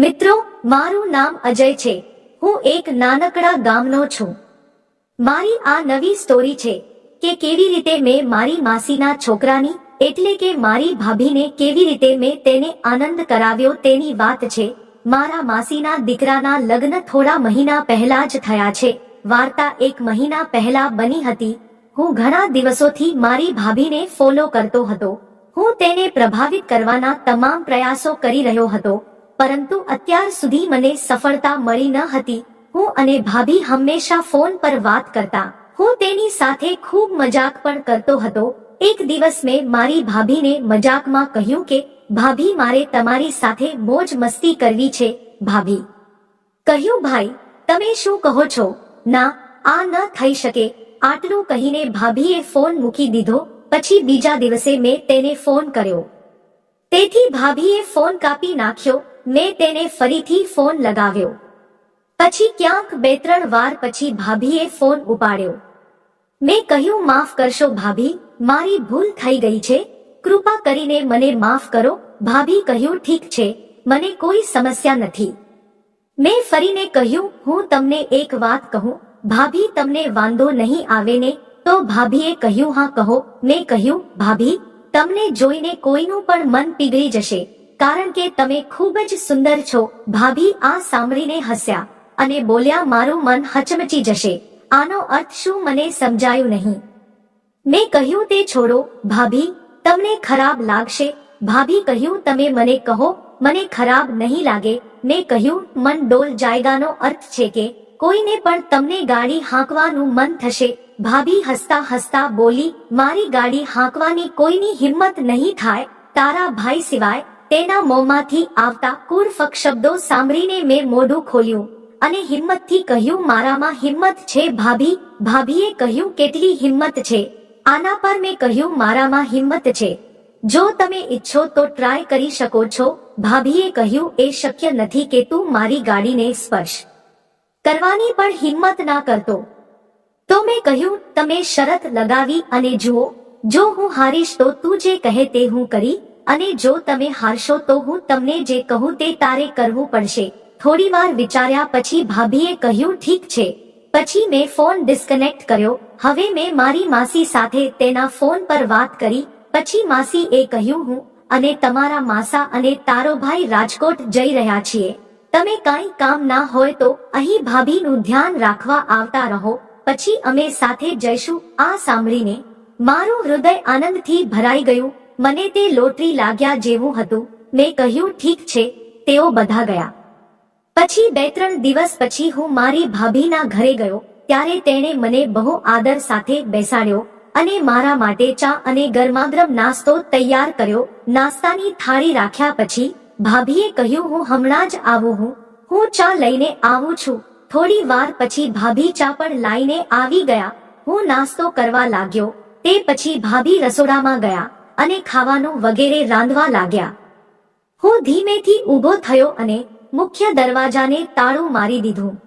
મિત્રો, મારું નામ અજય છે. હું એક નાનકડા ગામનો છું. મારી આ નવી સ્ટોરી છે કે કેવી રીતે મેં મારી માસીના છોકરાની, એટલે કે મારી ભાભીને કેવી રીતે મેં તેને આનંદ કરાવ્યો તેની વાત છે. મારા માસીના દીકરાના લગ્ન થોડા મહિના પહેલા જ થયા છે. વાર્તા એક મહિના પહેલા બની હતી. હું ઘણા દિવસોથી મારી ભાભીને ફોલો કરતો હતો. હું તેને પ્રભાવિત કરવાના તમામ પ્રયાસો કરી રહ્યો હતો. પરંતુ અત્યાર સુધી મને સફળતા મળી ન હતી. હું અને ભાભી હંમેશા ફોન પર વાત કરતા. હું તેની સાથે ખૂબ મજાક પણ કરતો હતો. એક દિવસ મેં મારી ભાભીને મજાકમાં કહ્યું કે, ભાભી, મારે તમારી સાથે મોજ મસ્તી કરવી છે. ભાભી કહ્યું, ભાઈ, તમે શું કહો છો? ના, આ ન થઈ શકે. આટલું કહીને ભાભીએ ફોન મૂકી દીધો. પછી બીજા દિવસે મેં તેને ફોન કર્યો. તેથી ભાભીએ ફોન કાપી નાખ્યો. મેં તેને ફરીથી ફોન લગાવ્યો. પછી ક્યાંક બે ત્રણ વાર પછી ભાભીએ ફોન ઉપાડ્યો. મેં કહ્યું, માફ કરશો ભાભી, મારી ભૂલ થઈ ગઈ છે. કૃપા કરીને મને માફ કરો. ભાભી કહ્યું, ઠીક છે, મને કોઈ સમસ્યા નથી. મેં ફરીને કહ્યું, હું તમને એક વાત કહું. ભાભી તમને વાંધો નહીં આવે ને? તો ભાભીએ કહ્યું, હા, કહો. મેં કહ્યું, ભાભી, તમને જોઈને કોઈનું પણ મન પીગળી જશે. કારણ કે તમે ખૂબ જ સુંદર છો. ભાભી, આ સાંભળીને હસ્યા અને બોલ્યા, મારું મન હચમચી જશે. આનો અર્થ શું મને સમજાયું નહીં. મેં કહ્યું તે છોડો. ભાભી, તમને ખરાબ લાગશે. ભાભી કહ્યું, તમે મને કહો. મને ખરાબ નહીં લાગે. મેં કહ્યું, મન ડોલ જાયગાનો અર્થ છે કે કોઈને પણ તમને ગાડી હાંકવાનું મન થશે. ભાભી હસતા હસતા બોલી, મારી ગાડી હાંકવાની કોઈની હિંમત નહીં થાય. તારા ભાઈ સિવાય તેના મોંમાંથી આવતા કુરફક શબ્દો સાંભળીને મેં મોઢું ખોલ્યું અને હિંમતથી કહ્યું, મારામાં હિંમત છે, ભાભી. ભાભીએ કહ્યું, કેટલી હિંમત છે. આના પર મેં કહ્યું, મારામાં હિંમત છે. જો તમે ઈચ્છો તો ટ્રાય કરી શકો છો. ભાભીએ કહ્યું, એ શક્ય નથી કે તું મારી ગાડીને સ્પર્શ. કરવાની પણ હિંમત ના કરતો. તો મેં કહ્યું, તમે શરત લગાવી અને જુઓ. જો હું હારીશ તો તું જે કહે તે હું કરી. અને જો તમે હારશો તો હું તમને જે કહું તે તારે કરવું પડશે. થોડી વાર વિચાર્યા પછી ભાભીએ કહ્યું, ઠીક છે. પછી મેં ફોન ડિસ્કનેક્ટ કર્યો. હવે મેં મારી માસી સાથે તેના ફોન પર વાત કરી. પછી માસી એ કહ્યું, હું અને તમારા માસા અને તારો ભાઈ રાજકોટ જઈ રહ્યા છીએ. તમે કાંઈ કામ ના હોય તો અહીં ભાભીનું ધ્યાન રાખવા આવતા રહો. પછી અમે સાથે જઈશું. આ સાંભળીને મારું હૃદય આનંદથી ભરાઈ ગયું. મને તે લોટરી લાગ્યા જેવું હતું. મેં કહ્યું, ઠીક છે. તેઓ બધા ગયા. પછી બે ત્રણ દિવસ પછી હું મારી ભાભીના ઘરે ગયો. ત્યારે તેણે મને બહુ આદર સાથે બેસાડ્યો અને મારા માટે ચા અને ગરમાગરમ નાસ્તો તૈયાર કર્યો. નાસ્તાની થાળી રાખ્યા પછી ભાભીએ કહ્યું, હું હમણાં જ આવું હું. હું ચા લઈને આવું છું. થોડી વાર પછી ભાભી ચા પણ લાઈને આવી ગયા. હું નાસ્તો કરવા લાગ્યો. તે પછી ભાભી રસોડામાં ગયા. અને ખાવાનું વગેરે રાંધવા લાગ્યા. હું ધીમેથી ઊભો થયો અને મુખ્ય દરવાજાને તાળું મારી દીધું.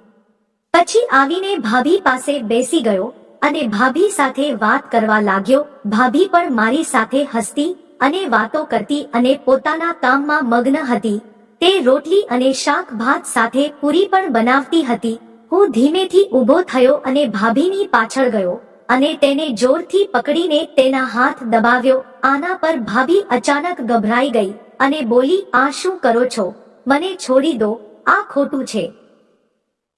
પછી આવીને ભાભી પાસે બેસી ગયો અને ભાભી સાથે વાત કરવા લાગ્યો. ભાભી પણ મારી સાથે હસતી અને વાતો કરતી અને પોતાના કામમાં મગ્ન હતી. તે રોટલી અને શાક ભાત સાથે પૂરી પણ બનાવતી હતી. હું ધીમેથી ઊભો થયો અને ભાભીની પાછળ ગયો. અને તેને જોરથી પકડીને તેના હાથ દબાવ્યો. આના પર ભાભી અચાનક ગભરાઈ ગઈ અને બોલી, આ શું કરો છો? મને છોડી દો. આ ખોટું છે.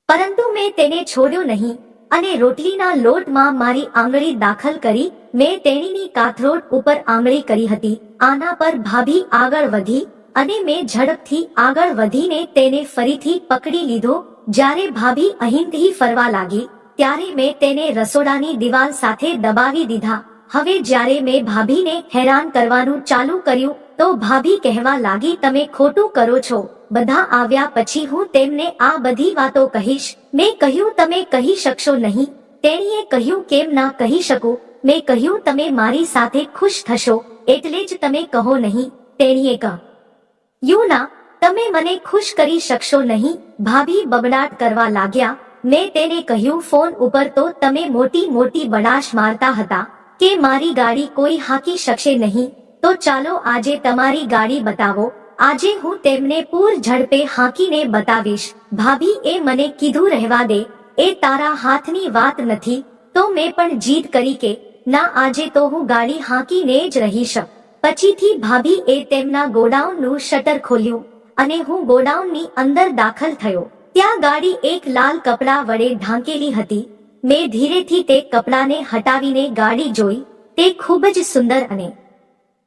પરંતુ મેં તેને છોડ્યો નહીં અને રોટલીના લોટમાં મારી આંગળી દાખલ કરી, મેં તેણીની કાથરોટ ઉપર આંગળી કરી હતી. આના પર ભાભી આગળ વધી અને મેં ઝડપથી આગળ વધીને તેને ફરીથી પકડી લીધો. જ્યારે ભાભી અહીંથી ફરવા લાગી ત્યારે મેં તેને રસોડાની દિવાલ સાથે દબાવી દીધા. હવે જ્યારે મેં ભાભીને હેરાન કરવાનું ચાલુ કર્યું, તો ભાભી કહેવા લાગી, તમે ખોટું કરો છો. બધા આવ્યા પછી હું તેમને આ બધી વાતો કહીશ. મેં કહ્યું, તમે કહી શકશો નહીં. તેણીએ કહ્યું, કેમ ના કહી શકું? મેં કહ્યું, તમે મારી સાથે ખુશ થશો. એટલે જ તમે કહો નહીં. તેણીએ કહ્યું. ના, તમે મને ખુશ કરી શકશો નહીં. ભાભી બબડાટ કરવા લાગ્યા. મેં તેને કહ્યું, ફોન ઉપર તો તમે મોટી મોટી બડાશ મારતા હતા કે મારી ગાડી કોઈ હાકી શકશે નહીં. તો ચાલો આજે તમારી ગાડી બતાવો. આજે હું તેમને પૂર ઝડપે હાંકીને બતાવીશ. ભાભી એ મને કીધું, રહેવા દે. એ તારા હાથની વાત નથી. તો મેં પણ જીદ કરી કે, ના, આજે તો હું ગાડી હાંકીને જ રહીશ. પછીથી ભાભી એ તેમના ગોડાઉનનું શટર ખોલ્યું અને હું ગોડાઉનની અંદર દાખલ થયો. ત્યાં ગાડી એક લાલ કપડા વડે ઢાંકેલી હતી. મેં ધીરેથી તે કપડાને હટાવીને ગાડી જોઈ. તે ખૂબ જ સુંદર અને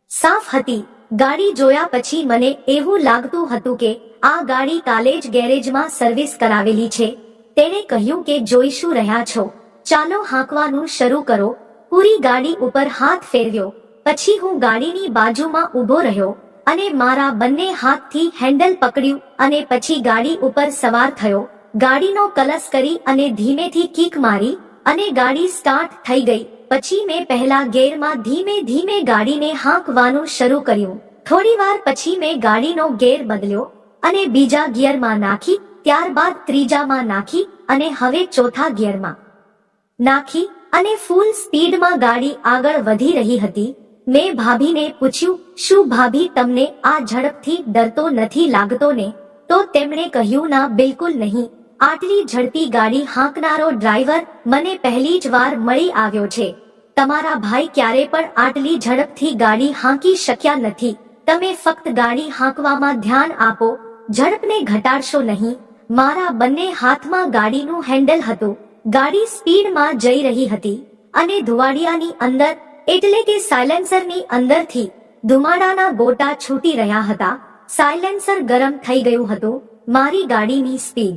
સાફ હતી. ગાડી જોયા પછી મને એવું લાગતું હતું કે આ ગાડી કાલે જ ગેરેજમાં સર્વિસ કરાવેલી છે. તેણે કહ્યું કે જોઈશું રહ્યા છો? ચાલો હાંકવાનું શરૂ કરો. પૂરી ગાડી ઉપર હાથ ફેરવ્યો. પછી હું ગાડીની બાજુમાં ઊભો રહ્યો. અને મારા બંને હાથથી હેન્ડલ પકડ્યું અને પછી ગાડી ઉપર સવાર થયો. ગાડીનો કલસ કરી અને ધીમેથી કીક મારી અને ગાડી સ્ટાર્ટ થઈ ગઈ. પછી મેં પહેલા ગેરમાં ધીમે ધીમે ગાડીને હાંકવાનું શરૂ કર્યું. થોડીવાર પછી મેં ગાડીનો ગેર બદલ્યો અને બીજા ગિયરમાં નાખી, ત્યારબાદ ત્રીજામાં નાખી અને હવે ચોથા ગિયરમાં નાખી અને ફૂલ સ્પીડમાં ગાડી આગળ વધી રહી હતી. મેં ભાભીને પૂછ્યું શું ભાભી તમને આ ઝડપથી ડરતો નથી લાગતો ને? તો તેમણે કહ્યું, ના, બિલકુલ નહીં. આટલી ઝડપી ગાડી હાંકનારો ડ્રાઈવર મને પહેલી જ વાર મળી આવ્યો છે. તમારા ભાઈ ક્યારે પણ આટલી ઝડપથી ગાડી હાંકી શક્યા નથી. તમે ફક્ત ગાડી હાંકવામાં ધ્યાન આપો. ઝડપને ઘટાડશો નહીં. મારા બંને હાથમાં ગાડીનું હેન્ડલ હતું. ગાડી સ્પીડમાં જઈ રહી હતી. અને ધુવાડિયાની અંદર, એટલે કે સાયલેન્સરની અંદરથી ધુમાડાના ગોટા છૂટી રહ્યા હતા. સાયલેન્સર ગરમ થઈ ગયું હતું. મારી ગાડીની સ્પીડ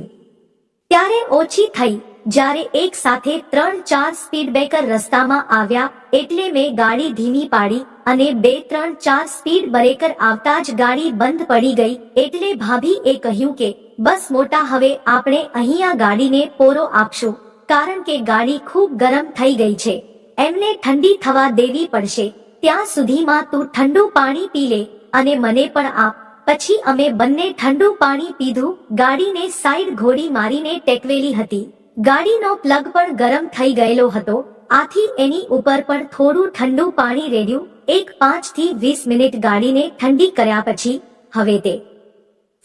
ત્યારે ઓછી થઈ, જ્યારે એક સાથે ત્રણ ચાર સ્પીડ બ્રેકર રસ્તામાં આવ્યા, એટલે મેં ગાડી ધીમી પાડી અને બે ત્રણ ચાર સ્પીડ બ્રેકર આવતા જ ગાડી બંધ પડી ગઈ, એટલે ભાભી એ કહ્યું કે, બસ મોટા, હવે આપણે અહીંયા ગાડીને પોરો આપશું, કારણ કે ગાડી ખૂબ ગરમ થઈ ગઈ છે. એમને ઠંડી થવા દેવી પડશે. ત્યાં સુધીમાં તું ઠંડુ પાણી પી લે અને મને પણ આપ. પછી અમે બંને ઠંડુ પાણી પીધું, ગાડીને સાઈડ ઘોડી મારીને ટેકવેલી હતી. ગાડીનો પ્લગ પણ ગરમ થઈ ગયેલો હતો. આથી એની ઉપર પણ થોડું ઠંડુ પાણી રેડ્યું. એક પાંચથી વીસ મિનિટ ગાડીને ઠંડી કર્યા પછી, હવે તે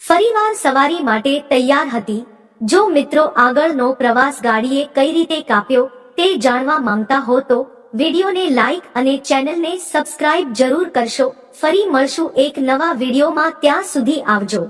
ફરીવાર સવારી માટે તૈયાર હતી. જો મિત્રો આગળનો પ્રવાસ ગાડીએ કઈ રીતે કાપ્યો તે જાણવા માંગતા હો તો વિડીયોને લાઈક અને ચેનલને સબસ્ક્રાઇબ જરૂર કરશો. ફરી મળશું એક નવા વિડીયોમાં. ત્યાં સુધી આવજો.